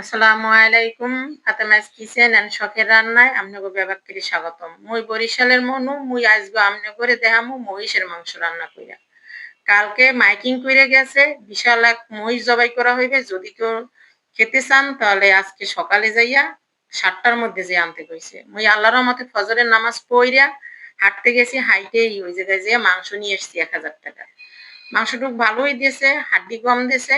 আসসালামু আলাইকুম। Fatema's kitchen and শখের রান্নায় আপনাকে ব্যাপার করে স্বাগতম। মুই বরিশালের মনু, মুই আসব আমনে করে দেখামু মহিষের মাংস রান্না কইরা। কালকে মাইকিং করে গেছে, বিশাল এক মহিষ জবাই করা হইবে। যদি কেউ খেতে চান, তাহলে আজকে সকালে যাইয়া সাতটার মধ্যে যে আনতে কইছে। মুই আল্লাহর মতে ফজরের নামাজ পইরা হাঁটতে গেছি, হাইটেই ওই জায়গায় যেয়ে মাংস নিয়ে এসছি এক হাজার টাকা। মাংসটুক ভালোই দিয়েছে, হাড্ডি কম দিয়েছে।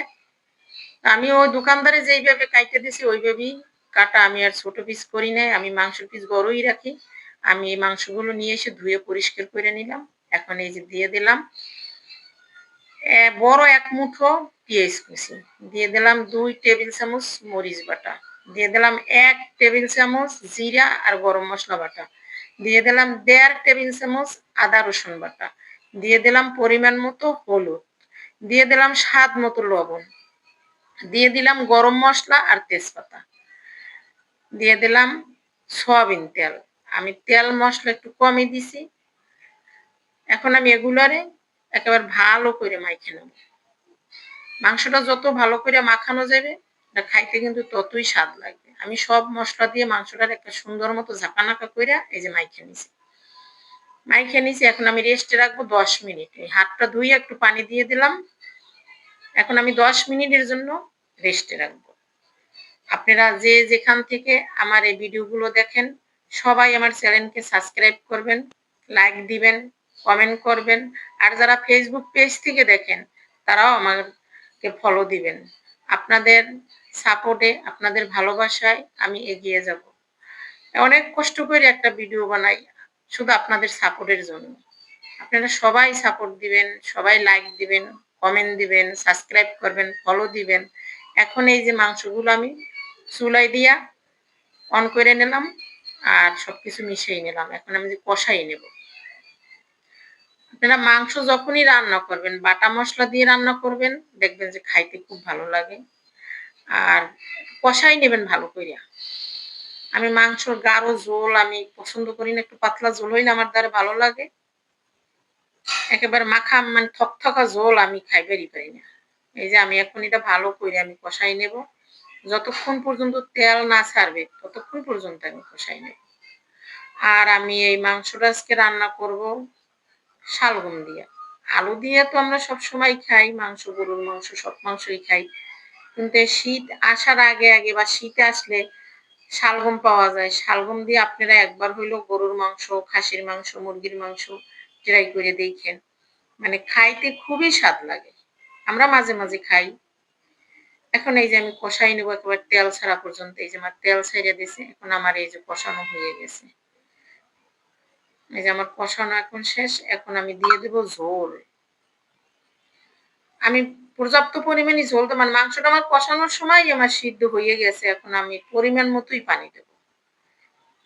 আমি ওই দোকানদারে যেইভাবে কাইটে দিছি, ওইভাবেই কাটা আমি আর ছোট পিস করি নাই। আমি মাংসের পিস বড়ই রাখি। আমি এই মাংসগুলো নিয়ে এসে ধুয়ে পরিষ্কার করে নিলাম। এখন এই যে দিয়ে দিলাম বড় এক মুঠো পেঁয়াজ কুচি। দিয়ে দিলাম দুই টেবিল চামচ মরিচ বাটা। দিয়ে দিলাম এক টেবিল চামচ জিরা আর গরম মশলা বাটা। দিয়ে দিলাম দেড় টেবিল চামচ আদা রসুন বাটা। দিয়ে দিলাম পরিমাণ মতো হলুদ। দিয়ে দিলাম স্বাদ মতো লবণ। দিয়ে দিলাম গরম মশলা আর তেজপাতা। দিয়ে দিলাম সয়াবিন তেল। আমি তেল মশলা একটু কমই দিছি। এখন আমি এগুলারে একেবারে ভালো করে মাইখে নেব। মাংসটা যত ভালো করে মাখানো যাবে খাইতে কিন্তু ততই স্বাদ লাগবে। আমি সব মশলা দিয়ে মাংসটার একটা সুন্দর মতো ঝাঁকানাকা করে এই যে মাইখে নিছি। মাইখে নিছি, এখন আমি রেস্টে রাখব দশ মিনিট। হাতটা ধুয়ে একটু পানি দিয়ে দিলাম। এখন আমি দশ মিনিটের জন্য রেস্টে রাখব। আপনারা যে যেখান থেকে আমার এই ভিডিওগুলো দেখেন, সবাই আমার চ্যানেলকে সাবস্ক্রাইব করবেন লাইক দিবেন কমেন্ট করবেন, আর যারা ফেসবুক পেজ থেকে দেখেন, তারাও আমাকে ফলো দিবেন। আপনাদের সাপোর্টে আপনাদের ভালোবাসায় আমি এগিয়ে যাব। অনেক কষ্ট করে একটা ভিডিও বানাই, শুধু আপনাদের সাপোর্টের জন্য। আপনারা সবাই সাপোর্ট দিবেন, সবাই লাইক দিবেন। কমেন্ট দিবেন সাবস্ক্রাইব করবেন ফলো দিবেন। এখন এই যে মাংসগুলো আমি চুলাই দিয়া অন করে নিলাম আর সবকিছু মিশিয়ে নিলাম। এখন আমি যে কষাই নেব। আপনারা মাংস যখনই রান্না করবেন, বাটা মশলা দিয়ে রান্না করবেন, দেখবেন যে খাইতে খুব ভালো লাগে। আর কষাই নেবেন ভালো করিয়া আমি মাংসর গাঢ় ঝোল, আমি পছন্দ করি না, একটু পাতলা ঝোল হইলে আমার দ্বারা ভালো লাগে। একেবারে মাখা মানে থক থকথকা ঝোল আমি খাইবারই পারি না। এই যে আমি এখন এটা ভালো করে, আমি কষাই নেব। যতক্ষণ পর্যন্ত তেল না ছাড়বে, ততক্ষণ পর্যন্ত আমি কষাই নেব। আর আমি এই মাংসটা আজকে রান্না করব শালগম দিয়ে। আলু দিয়ে তো আমরা সব সময় খাই, মাংস গরুর মাংস, সব মাংসই খাই। কিন্তু শীত আসার আগে আগে বা শীত আসলে শালগম পাওয়া যায়। শালগম দিয়ে আপনারা একবার হইল গরুর মাংস, খাসির মাংস, মুরগির মাংস ট্রাই করে দেখেন। মানে খাইতে খুবই স্বাদ লাগে। আমরা মাঝে মাঝে খাই। এখন এই যে আমি কষাই নেব একেবারে তেল ছাড়া পর্যন্ত। এই যে আমার তেল ছেড়ে দিছে, এখন আমার এই যে কষানো হয়ে গেছে। এই যে আমার কষানো এখন শেষ, এখন আমি দিয়ে দেব ঝোল। আমি পর্যাপ্ত পরিমাণে ঝোল তো মানে মাংসটা আমার কষানোর সময় আমার সিদ্ধ হয়ে গেছে। এখন আমি পরিমাণ মতোই পানি দেব।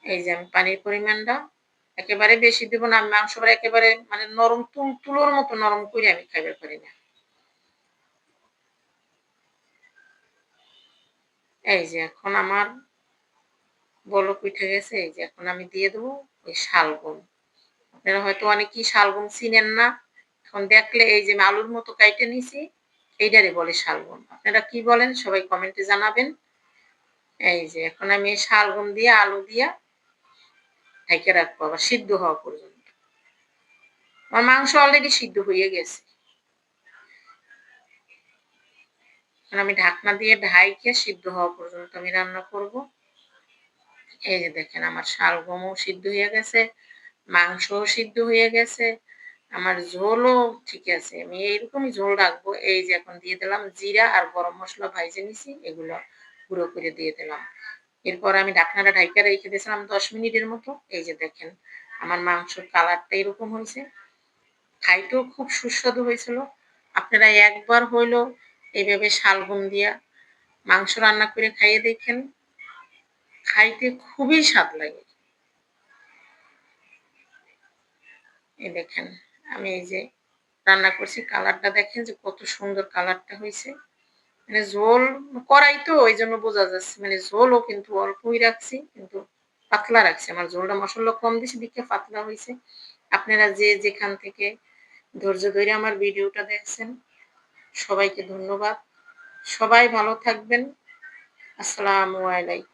এই যে আমি পানির পরিমাণটা একেবারে বেশি দেবো না, মাংস একেবারে মানে নরম তুল, তুলোর মতো নরম করে আমি খাইবার পারি না। এই যে এখন আমার বলক উঠে গেছে, এই যে এখন আমি দিয়ে দেবো ওই শালগম। আপনারা হয়তো অনেকেই শালগম চিনেন না। এখন দেখলে এই যে আলুর মতো কাইটে নিছি এইটারে বলে শালগম। আপনারা কি বলেন, সবাই কমেন্টে জানাবেন। এই যে এখন আমি শালগম দিয়ে, আলু দিয়া ঢেকে রাখব, আবার সিদ্ধ হওয়া পর্যন্ত। আমার মাংস অলরেডি সিদ্ধ হয়ে গেছে। আমি ঢাকনা দিয়ে ঢাইকে সিদ্ধ হওয়া পর্যন্ত আমি রান্না করব। এই যে দেখেন, আমার শালগমও সিদ্ধ হয়ে গেছে, মাংসও সিদ্ধ হয়ে গেছে, আমার ঝোলও ঠিক আছে। আমি এইরকমই ঝোল রাখব। এই যে এখন দিয়ে দিলাম জিরা আর গরম মশলা ভাইজে নিছি, এগুলো গুঁড়ো করে দিয়ে দিলাম। এরপর আমি ঢাকনাটা ঢাইকা রেখে দিয়েছিলাম দশ মিনিটের মতো। এই যে দেখেন, আমার মাংসর কালারটা এরকম হয়েছে। খাইতেও খুব সুস্বাদু হয়েছিল। আপনারা একবার হইল এইভাবে শালগম দিয়া মাংস রান্না করে খাইয়ে দেখেন, খাইতে খুবই স্বাদ লাগে। এই দেখেন, আমি এই যে রান্না করছি, কালারটা দেখেন যে কত সুন্দর কালারটা হয়েছে। মানে ঝোল করাই তো ওই জন্য বোঝা যাচ্ছে। মানে ঝোলও কিন্তু অল্পই রাখছি, কিন্তু পাতলা রাখছি। আমার ঝোলটা মশলা কম দিছি দিকে পাতলা হয়েছে আপনারা যে যেখান থেকে ধৈর্য ধরে আমার ভিডিওটা দেখছেন, সবাইকে ধন্যবাদ। সবাই ভালো থাকবেন। আসসালামু আলাইকুম।